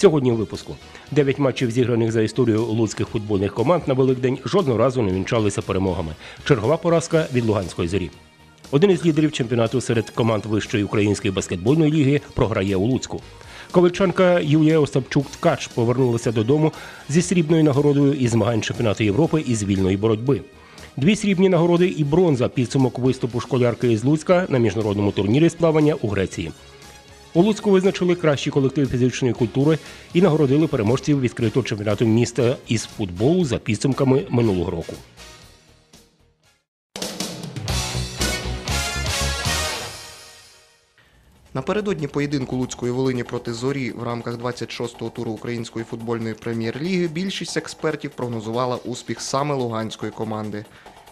Сьогодні у випуску дев'ять матчів зіграних за історію луцьких футбольних команд на Великдень жодного разу не вінчалися перемогами. Чергова поразка від Луганської зорі. Один із лідерів чемпіонату серед команд вищої української баскетбольної ліги програє у Луцьку. Ковальчанка Юлія Остапчук Ткач повернулася додому зі срібною нагородою із змагань чемпіонату Європи із вільної боротьби. Дві срібні нагороди і бронза підсумок виступу школярки із Луцька на міжнародному турнірі з плавання у Греції. У Луцьку визначили кращий колектив фізичної культури і нагородили переможців відкритого чемпіонату міста із футболу за підсумками минулого року. Напередодні поєдинку Луцької Волині проти Зорі в рамках 26-го туру Української футбольної прем'єр-ліги більшість експертів прогнозувала успіх саме луганської команди.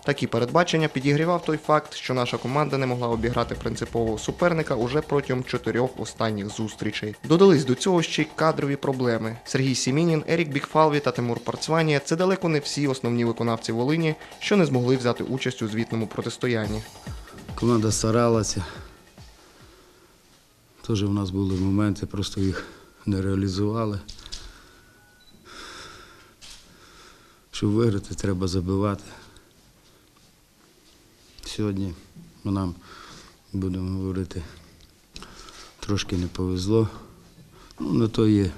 Такі передбачення підігрівав той факт, що наша команда не могла обіграти принципового суперника уже протягом чотирьох останніх зустрічей. Додались до цього ще й кадрові проблеми. Сергій Сімінін, Ерік Бікфалві та Тимур Парцванія – це далеко не всі основні виконавці Волині, що не змогли взяти участь у звітному протистоянні. Команда старалася. Теж в нас були моменти, просто їх не реалізували. Щоб виграти, треба забивати. Сьогодні нам, будемо говорити, трошки не повезло. Ну, на то є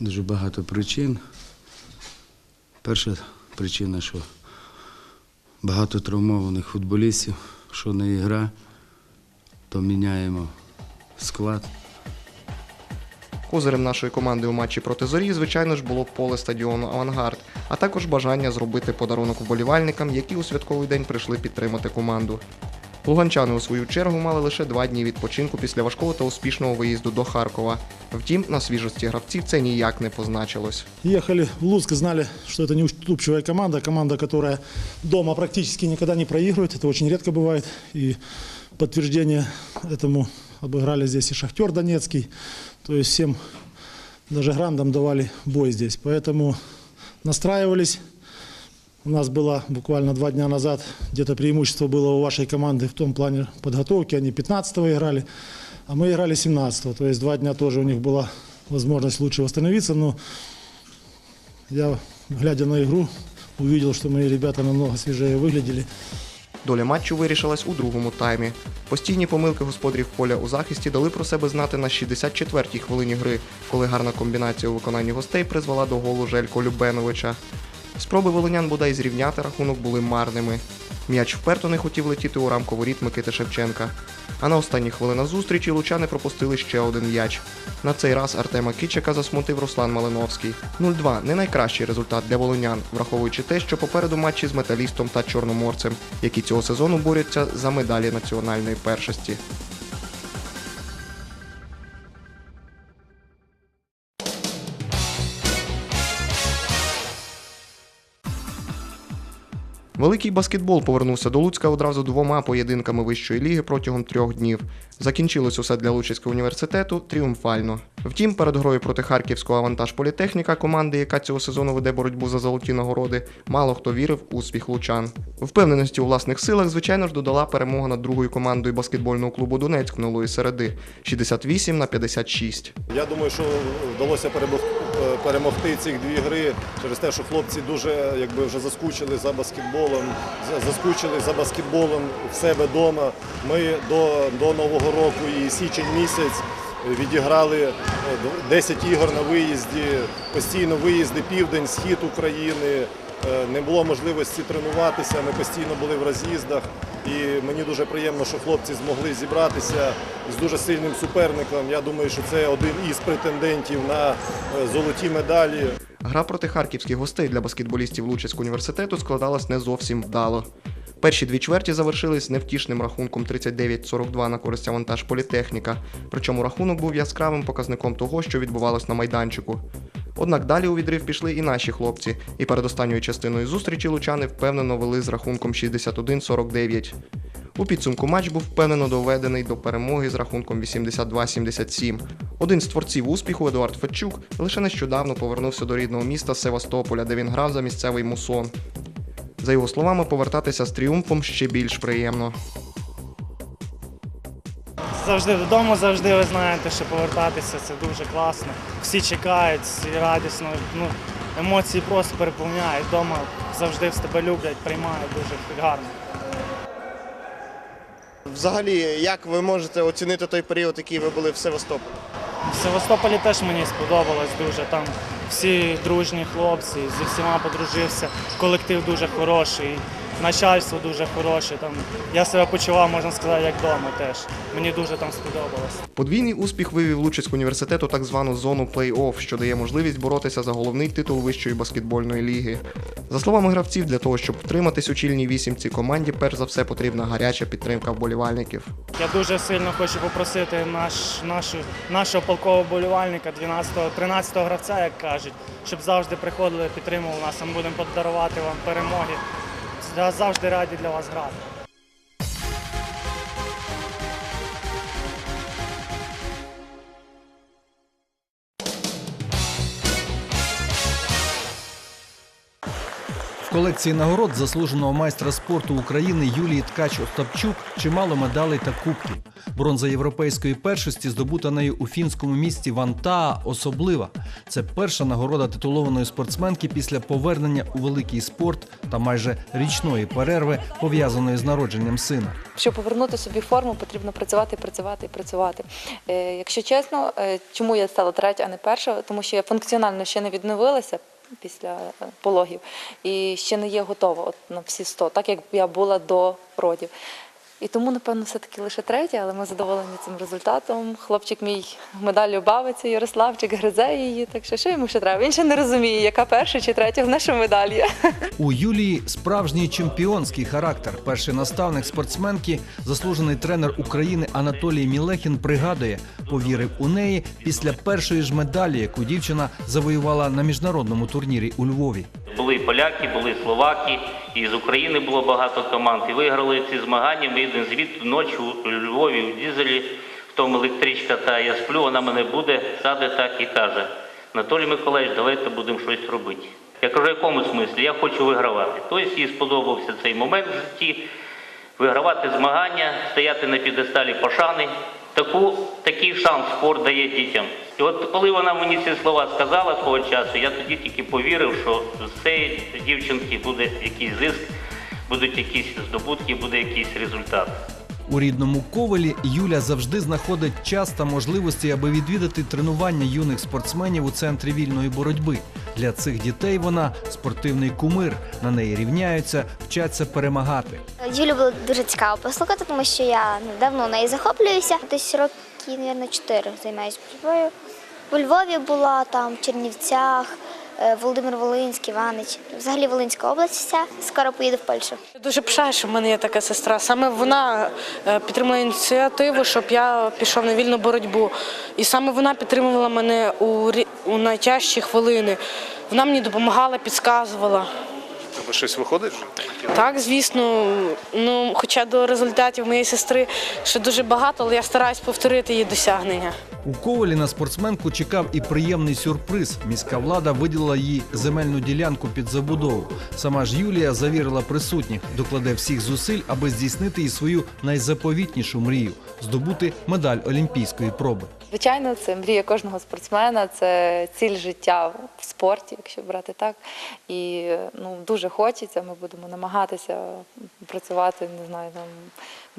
дуже багато причин. Перша причина, що багато травмованих футболістів, що не ігра, то міняємо склад. Козирем нашої команди у матчі проти зорі, звичайно ж, було поле стадіону Авангард, а також бажання зробити подарунок вболівальникам, які у святковий день прийшли підтримати команду. Луганчани у свою чергу мали лише два дні відпочинку після важкого та успішного виїзду до Харкова. Втім, на свіжості гравців це ніяк не позначилось. Ехали в Луцк, знали, что это неуступчивая команда, команда, которая дома практически никогда не проигрывает, это очень редко бывает. И подтверждение этому обыграли здесь и Шахтер Донецкий, то есть всем, даже грандам давали бой здесь. Поэтому настраивались. У нас было буквально два дня назад, где-то преимущество было у вашей команды в том плане подготовки, они 15-го играли, а мы играли 17-го, то есть два дня тоже у них была возможность лучше восстановиться, но я, глядя на игру, увидел, что мои ребята намного свежее выглядели. Доля матчу вирішилась у другому таймі. Постійні помилки господарів поля у захисті дали про себе знати на 64-й хвилині гри, коли гарна комбінація у виконанні гостей призвела до голу Желько Любеновича. Спроби волинян бодай зрівняти рахунок були марними. М'яч вперто не хотів летіти у рамку воріт Микити Шевченка. А на останніх хвилинах зустрічі лучани пропустили ще один м'яч. На цей раз Артема Кічика засмутив Руслан Малиновський. 0-2 не найкращий результат для волинян, враховуючи те, що попереду матчі з металістом та чорноморцем, які цього сезону борються за медалі національної першості. Великий баскетбол повернувся до Луцька одразу двома поєдинками вищої ліги протягом трьох днів. Закінчилось усе для Луцького університету тріумфально. Втім, перед грою проти Харківського авантаж політехніка, команди, яка цього сезону веде боротьбу за золоті нагороди, мало хто вірив в успіх лучан. Впевненості у власних силах, звичайно ж, додала перемога над другою командою баскетбольного клубу Донецьк минулої середи 68 на 56. Я думаю, що вдалося е, перемогти ці дві гри через те, що хлопці дуже якби вже заскучили за баскетболом, заскучили за баскетболом в себе вдома. Ми до, до Нового року і січень місяць відіграли е, 10 ігор на виїзді, постійно виїзди південь, схід України. Е, Не було можливості тренуватися, ми постійно були в роз'їздах. І мені дуже приємно, що хлопці змогли зібратися з дуже сильним суперником. Я думаю, що це один із претендентів на е, золоті медалі. Гра проти харківських гостей для баскетболістів Луцького університету складалась не зовсім вдало. Перші дві чверті завершились невтішним рахунком 39-42 на користь авантаж політехніка. Причому рахунок був яскравим показником того, що відбувалось на майданчику. Однак далі у відрив пішли і наші хлопці, і перед останньою частиною зустрічі лучани впевнено вели з рахунком 61-49. У підсумку матч був впевнено доведений до перемоги з рахунком 82-77. Один з творців успіху Едуард Федчук лише нещодавно повернувся до рідного міста Севастополя, де він грав за місцевий мусон. За його словами, повертатися з тріумфом ще більш приємно. Завжди додому, завжди ви знаєте, що повертатися це дуже класно. Всі чекають, всі радісно. Ну, емоції просто переповняють. Дома завжди в тебе люблять, приймають дуже гарно. Взагалі, як ви можете оцінити той період, який ви були в Севастополі? В Севастополі теж мені сподобалось дуже. Там всі дружні хлопці, зі всіма подружився. Колектив дуже хороший, начальство дуже хороше. Там я себе почував, можна сказати, як вдома теж. Мені дуже там сподобалось. Подвійний успіх вивів Луцький університет у так звану зону плей-офф, що дає можливість боротися за головний титул вищої баскетбольної ліги. За словами гравців, для того, щоб втриматись у чільній вісімці команді, перш за все потрібна гаряча підтримка вболівальників. Я дуже сильно хочу попросити наш, нашу, нашого полкового болівальника, 12-го, 13-го гравця, як кажуть, щоб завжди приходили, підтримували нас. Ми будемо подарувати вам перемоги. Завжди раді для вас грати. Колекції нагород заслуженого майстра спорту України Юлії Ткач Остапчук чимало медалей та кубків. Бронза європейської першості здобута нею у фінському місті Вантаа особлива. Це перша нагорода титулованої спортсменки після повернення у великий спорт та майже річної перерви, пов'язаної з народженням сина. Щоб повернути собі форму, потрібно працювати, працювати і працювати. Е, Якщо чесно, е, чому я стала третя, а не перша? Тому що я функціонально ще не відновилася після е, пологів і ще не є готова от на всі 100, так як я була до родів. І тому, напевно, все-таки лише третя, але ми задоволені цим результатом. Хлопчик мій медаллю бавиться, Ярославчик гризе її. Так що що йому ще треба? Він ще не розуміє, яка перша чи третя в наша медаль. У Юлії справжній чемпіонський характер. Перший наставник спортсменки, заслужений тренер України Анатолій Мілехін пригадує, повірив у неї після першої ж медалі, яку дівчина завоювала на міжнародному турнірі у Львові. Були поляки, були словаки, і з України було багато команд. І виграли ці змагання. Ми їдемо звідти ночі у Львові у дізелі. В тому електричка та я сплю, вона мене буде, саде так і каже: Анатолій Миколаївич, давайте будемо щось робити. Я кажу, в якому смислі? Я хочу вигравати. Тобто їй сподобався цей момент в житті, вигравати змагання, стояти на підесталі пошани. Таку, такий шанс спорт дає дітям. І от коли вона мені ці слова сказала того часу, я тоді тільки повірив, що з цієї дівчинки буде якийсь зиск, будуть якісь здобутки, буде якийсь результат. У рідному ковалі Юля завжди знаходить час та можливості, аби відвідати тренування юних спортсменів у центрі вільної боротьби. Для цих дітей вона спортивний кумир. На неї рівняються, вчаться перемагати. Юлю було дуже цікаво послухати, тому що я давно нею захоплююся. Десь роки, мабуть, чотири займаюся боротьбою. У Львові була, там, в Чернівцях, е, Володимир Волинський, Іванич. Взагалі Волинська область вся. Скоро поїду в Польщу. Я дуже пишаю, що в мене є така сестра. Саме вона е, підтримала ініціативу, щоб я пішов на вільну боротьбу. І саме вона підтримувала мене у, у найтяжчі хвилини. Вона мені допомагала, підказувала. Тебе щось виходить? Так, звісно, ну, хоча до результатів моєї сестри ще дуже багато, але я стараюсь повторити її досягнення. У Ковалі на спортсменку чекав і приємний сюрприз. Міська влада виділила їй земельну ділянку під забудову. Сама ж Юлія завірила присутніх, докладе всіх зусиль, аби здійснити і свою найзаповітнішу мрію здобути медаль олімпійської проби. Звичайно, це мрія кожного спортсмена, це ціль життя спорті, якщо брати так. І ну, дуже хочеться, ми будемо намагатися працювати, не знаю, там,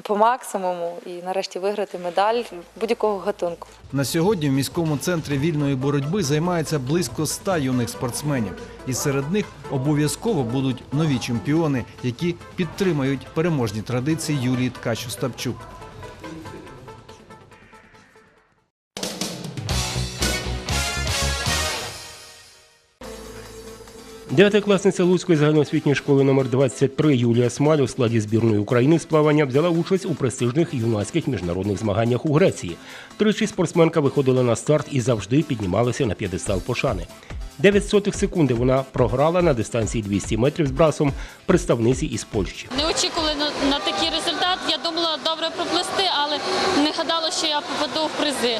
по максимуму і нарешті виграти медаль будь-якого гатунку. На сьогодні в міському центрі вільної боротьби займається близько ста юних спортсменів, і серед них обов'язково будуть нові чемпіони, які підтримають переможні традиції Юлії Ткач Дев'ятикласниця Луцької загальноосвітньої школи номер 23 Юлія Смаль у складі збірної України з плавання взяла участь у престижних юнацьких міжнародних змаганнях у Греції. Тричі спортсменка виходила на старт і завжди піднімалася на п'єдестал пошани. 9 сотих секунди вона програла на дистанції 200 метрів з брасом представниці із Польщі. Не очікували на, на такий результат. Добре проплисти, але не гадала, що я попаду в призи.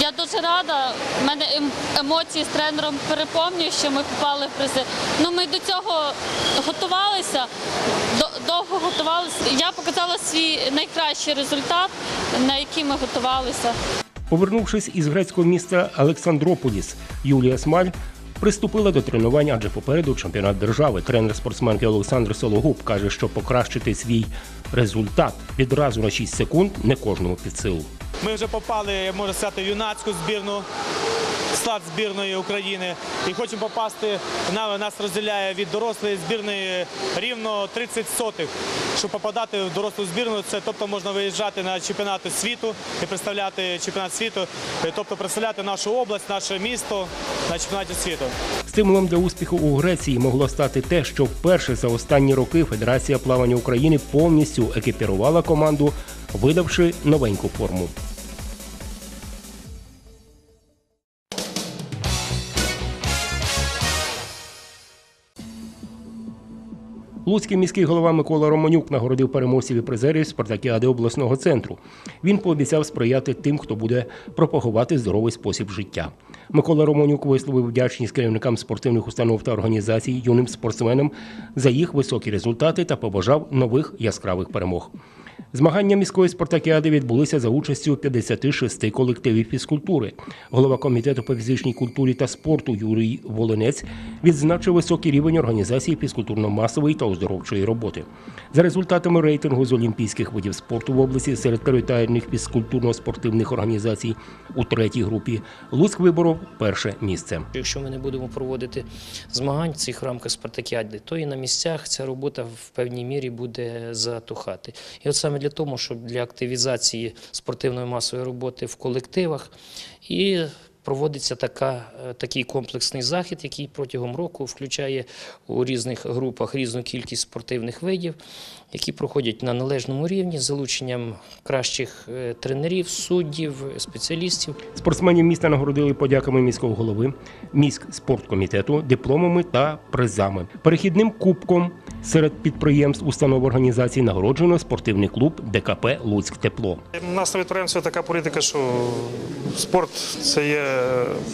Я дуже рада. У мене ем- емоції з тренером переповнюють, що ми попали в призи. Ну ми до цього готувалися. Довго готувалися. Я показала свій найкращий результат, на який ми готувалися. Повернувшись із грецького міста Олександрополіс, Юлія Смаль приступила до тренувань, адже попереду чемпіонат держави. Тренер спортсменки Олександр Сологуб каже, що покращити свій результат відразу на 6 секунд не кожному під силу. Ми вже попали, можна сказати, юнацьку збірну, склад збірної України. І хочемо попасти, на- нас розділяє від дорослої збірної рівно 30 сотих. Щоб попадати в дорослу збірну, це тобто можна виїжджати на чемпіонати світу і представляти чемпіонат світу, е, тобто представляти нашу область, наше місто на чемпіонаті світу. Стимулом для успіху у Греції могло стати те, що вперше за останні роки Федерація плавання України повністю екіпірувала команду, видавши новеньку форму. Луцький міський голова Микола Романюк нагородив переможців і призерів спартакіади обласного центру. Він пообіцяв сприяти тим, хто буде пропагувати здоровий спосіб життя. Микола Романюк висловив вдячність керівникам спортивних установ та організацій юним спортсменам за їх високі результати та побажав нових яскравих перемог. Змагання міської спартакіади відбулися за участю 56 колективів фізкультури. Голова комітету по фізичній культурі та спорту Юрій Волинець відзначив високий рівень організації фізкультурно-масової та оздоровчої роботи. За результатами рейтингу з олімпійських видів спорту в області серед територіальних фізкультурно-спортивних організацій у третій групі Луцьк виборов перше місце. Якщо ми не будемо проводити змагань в цих рамках спартакіади, то і на місцях ця робота в певній мірі буде затухати. І от саме для того, щоб для активізації спортивної масової роботи в колективах. І проводиться така, е, такий комплексний захід, який протягом року включає у різних групах різну кількість спортивних видів, які проходять на належному рівні з залученням кращих е, тренерів, суддів, спеціалістів. Спортсменів міста нагородили подяками міського голови, міськ спорткомітету, дипломами та призами. Перехідним кубком серед підприємств, установ організацій нагороджено спортивний клуб ДКП Луцьк Тепло. У нас на підприємстві така політика, що спорт це є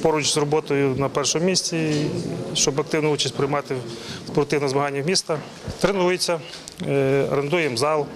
поруч з роботою на першому місці, щоб активну участь приймати в спортивних змаганнях міста. Тренується, е, орендуємо зал,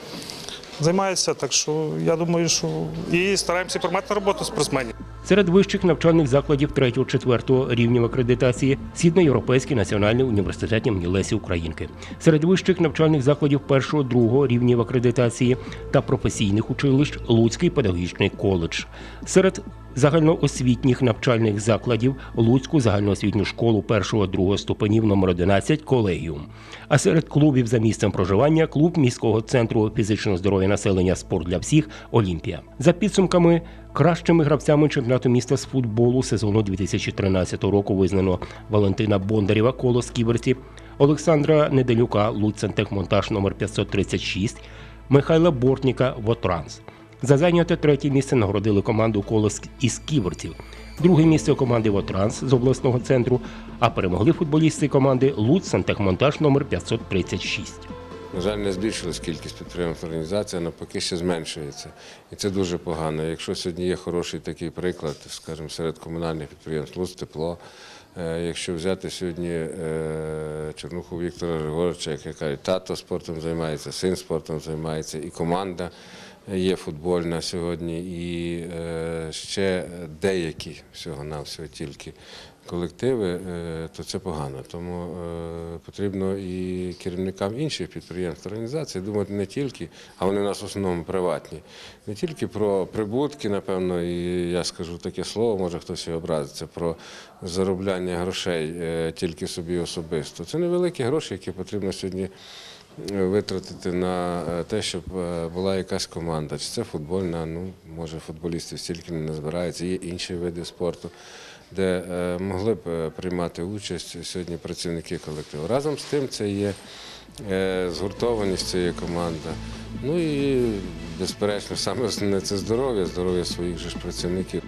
займається. Так що я думаю, що і стараємося приймати роботу спортсменів. Серед вищих навчальних закладів 3-4 рівнів акредитації Східноєвропейський національний університет імені Лесі Українки. Серед вищих навчальних закладів 1-2 рівнів акредитації та професійних училищ Луцький педагогічний коледж. Серед загальноосвітніх навчальних закладів Луцьку загальноосвітню школу 1-2 ступенів номер 11 колегіум. А серед клубів за місцем проживання клуб міського центру фізичного здоров'я населення Спорт для всіх Олімпія. За підсумками кращими гравцями чемпіонату міста з футболу сезону 2013 року визнано Валентина Бондарєва колос Ківерці, Олександра Неделюка Луцентехмонтаж номер 536, Михайла Бортніка Вотранс. За зайняте третє місце нагородили команду колос із ківерців. Друге місце команди Вотранс з обласного центру, а перемогли футболісти команди Луцентехмонтаж номер 536. На жаль, не збільшилась кількість підприємств організацій, а навпаки ще зменшується. І це дуже погано. Якщо сьогодні є хороший такий приклад, скажімо, серед комунальних підприємств Луц тепло. е, Якщо взяти сьогодні е, Чернуху Віктора Григоровича, який каже, тато спортом займається, син спортом займається, і команда є футбольна сьогодні, і е, ще деякі всього-навсього тільки колективи, е, то це погано. Тому е, потрібно і керівникам інших підприємств, організацій думати не тільки, а вони у нас в основному приватні, не тільки про прибутки, напевно, і я скажу таке слово, може хтось і образиться, про заробляння грошей е, тільки собі особисто. Це невеликі гроші, які потрібно сьогодні. Витратити на те, щоб була якась команда, чи це футбольна, ну може футболістів стільки не збирається, є інші види спорту де е, могли б е, приймати участь сьогодні працівники колективу. Разом з тим це є е, згуртованість цієї команди. Ну і безперечно, саме це здоров'я, здоров'я своїх же ж працівників.